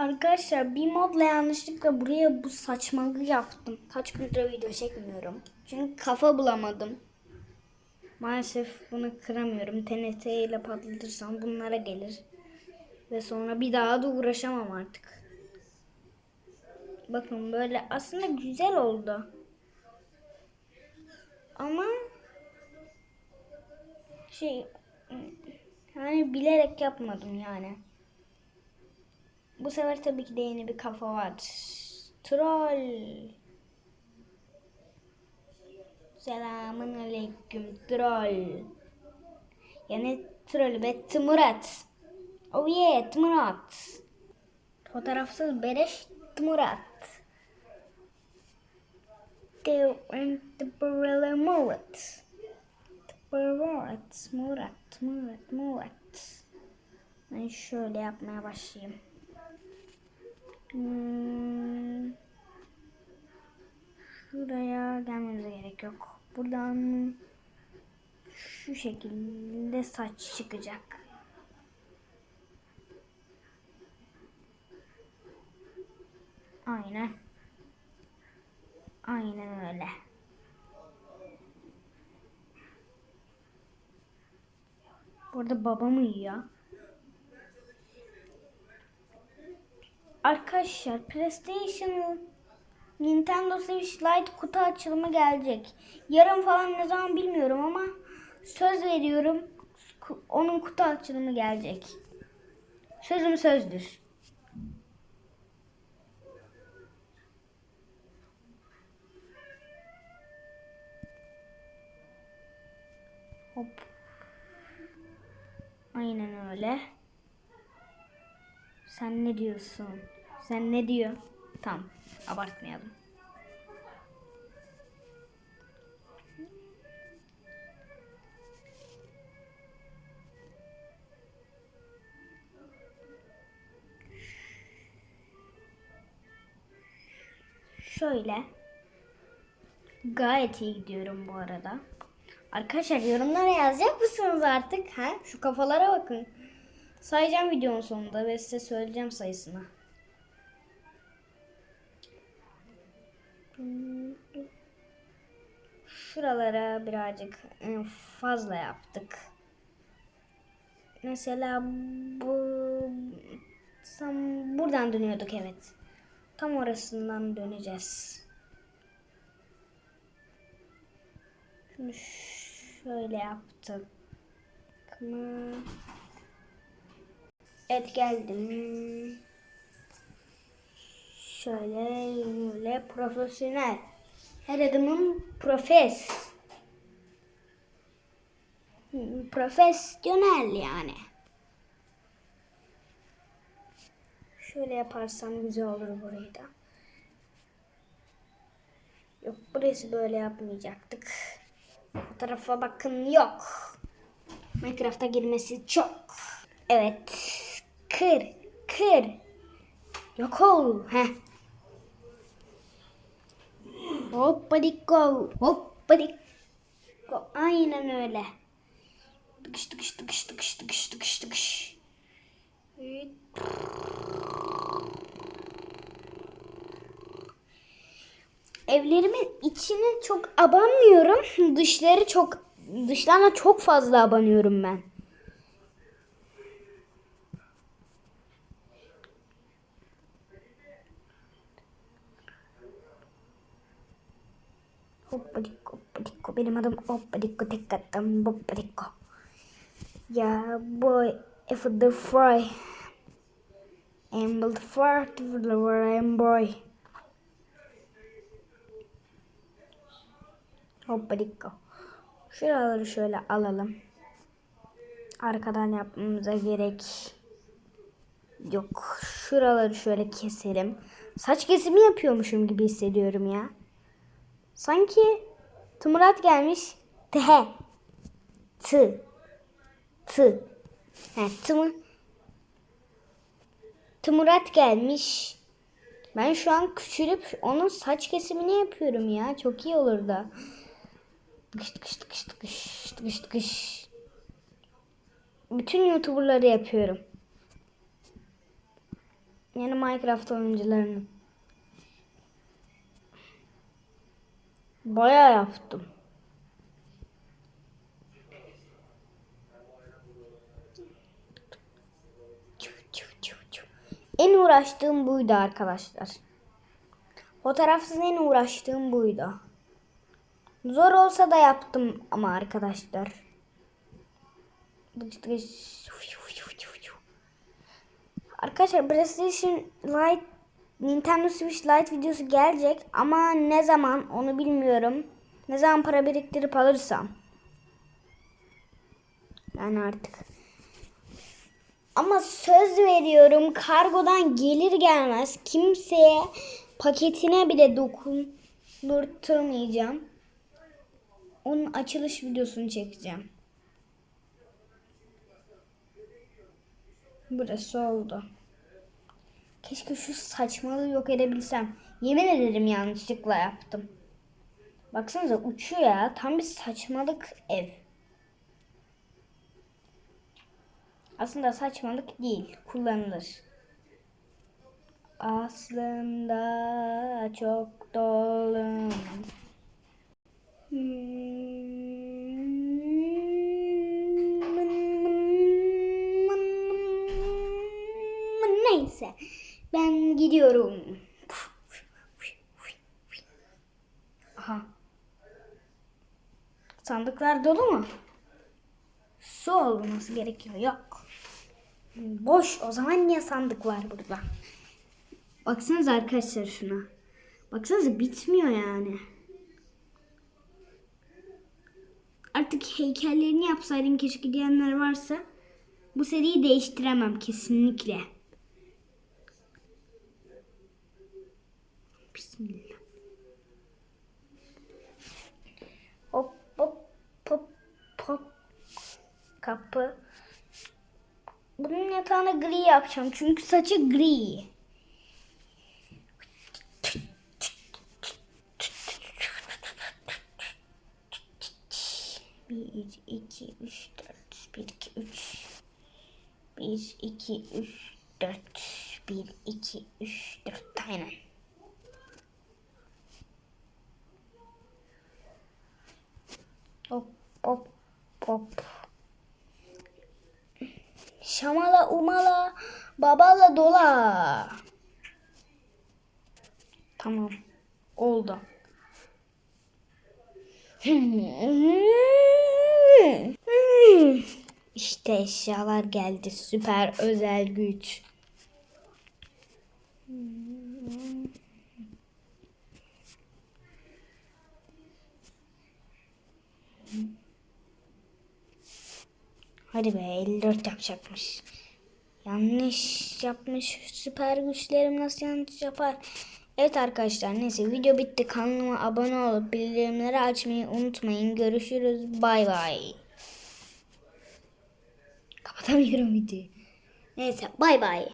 Arkadaşlar bir modla yanlışlıkla buraya bu saçmalığı yaptım. Kaç gündür video çekmiyorum. Çünkü kafa bulamadım. Maalesef bunu kıramıyorum. TNT ile patlatırsam bunlara gelir. Ve sonra bir daha da uğraşamam artık. Bakın böyle aslında güzel oldu. Ama şey yani bilerek yapmadım yani. Bu sefer tabii ki de yeni bir kafa var. Troll. Selamun aleyküm troll. Yani troll be Tmurat. Oh yeah Tmurat. Fotoğrafsız beleş Tmurat. They went the Barilla Murat. Murat, Murat, Murat, Murat. Ben şöyle yapmaya başlayayım. Hmm. Şuraya gelmemize gerek yok. Buradan şu şekilde saç çıkacak. Aynen. Aynen öyle. Burada babam uyuyor. Arkadaşlar PlayStation Nintendo Switch Lite kutu açılımı gelecek. Yarın falan ne zaman bilmiyorum ama söz veriyorum onun kutu açılımı gelecek. Sözüm sözdür. Hop. Aynen öyle. Sen ne diyorsun? Sen ne diyor? Tamam, abartmayalım. Şöyle. Gayet iyi gidiyorum bu arada. Arkadaşlar yorumlara yazacak mısınız artık? Ha? Şu kafalara bakın. Sayacağım videonun sonunda ve size söyleyeceğim sayısını. Şuralara birazcık e, fazla yaptık. Mesela bu tam buradan dönüyorduk evet. Tam orasından döneceğiz. Şunu şöyle yaptık mı? Evet geldim. Şöyle böyle profesyonel. Her adımım profes. Profesyonel yani. Şöyle yaparsam güzel olur burayı da. Yok burası böyle yapmayacaktık. Bu tarafa bakın yok. Minecraft'a girmesi çok. Evet. Kır. Kır. Yok ol. Heh. Hoppadiko. Hoppadiko. Aynen öyle. Tıkış tıkış tıkış tıkış tıkış tıkış tıkış. Evlerimin içine çok abanmıyorum. Dışları çok dışlarına çok fazla abanıyorum ben. Hoppadikko hoppadikko benim adım hoppadikko tek attım hoppadikko. Ya boy if the fry and the fart the rain boy. Hoppadikko. Şuraları şöyle alalım. Arkadan yapmamıza gerek yok. Şuraları şöyle keselim. Saç kesimi yapıyormuşum gibi hissediyorum ya. Sanki Tumurat gelmiş. T. T. T. He, tımı. Tumurat gelmiş. Ben şu an küçülüp onun saç kesimini yapıyorum ya. Çok iyi olur da. Tıkış tıkış tıkış tıkış tıkış tıkış. Bütün YouTuber'ları yapıyorum. Yani Minecraft oyuncularının. Bayağı yaptım. En uğraştığım buydu arkadaşlar. Fotoğrafsız en uğraştığım buydu. Zor olsa da yaptım ama arkadaşlar. Arkadaşlar PlayStation Lite Nintendo Switch Lite videosu gelecek ama ne zaman onu bilmiyorum. Ne zaman para biriktirip alırsam. Yani artık. Ama söz veriyorum kargodan gelir gelmez kimseye paketine bile dokundurtmayacağım. Onun açılış videosunu çekeceğim. Burası oldu. Keşke şu saçmalığı yok edebilsem. Yemin ederim yanlışlıkla yaptım. Baksanıza uçuyor ya. Tam bir saçmalık ev. Aslında saçmalık değil. Kullanılır. Aslında çok dolum. Neyse. Ben gidiyorum. Aha. Sandıklar dolu mu? Su olması gerekiyor. Yok. Boş. O zaman niye sandık var burada? Baksanıza arkadaşlar şuna. Baksanıza bitmiyor yani. Artık heykellerini yapsaydım keşke diyenler varsa bu seriyi değiştiremem kesinlikle. Bismillah. Hop hop hop hop. Kapı. Bunun yatağını gri yapacağım çünkü saçı gri. Bir, iki, üç, dört. Bir, iki, üç. Bir, iki, üç, dört. Bir, iki, üç, dört. Aynen. Hop, hop, hop. Şamala umala babala dola. Tamam. Oldu. İşte eşyalar geldi. Süper özel güç. Hadi be 54 yapacakmış. Yanlış yapmış. Süper güçlerim nasıl yanlış yapar? Evet arkadaşlar neyse video bitti. Kanalıma abone olup bildirimleri açmayı unutmayın. Görüşürüz. Bay bay. Kapatamıyorum videoyu. Neyse bay bay.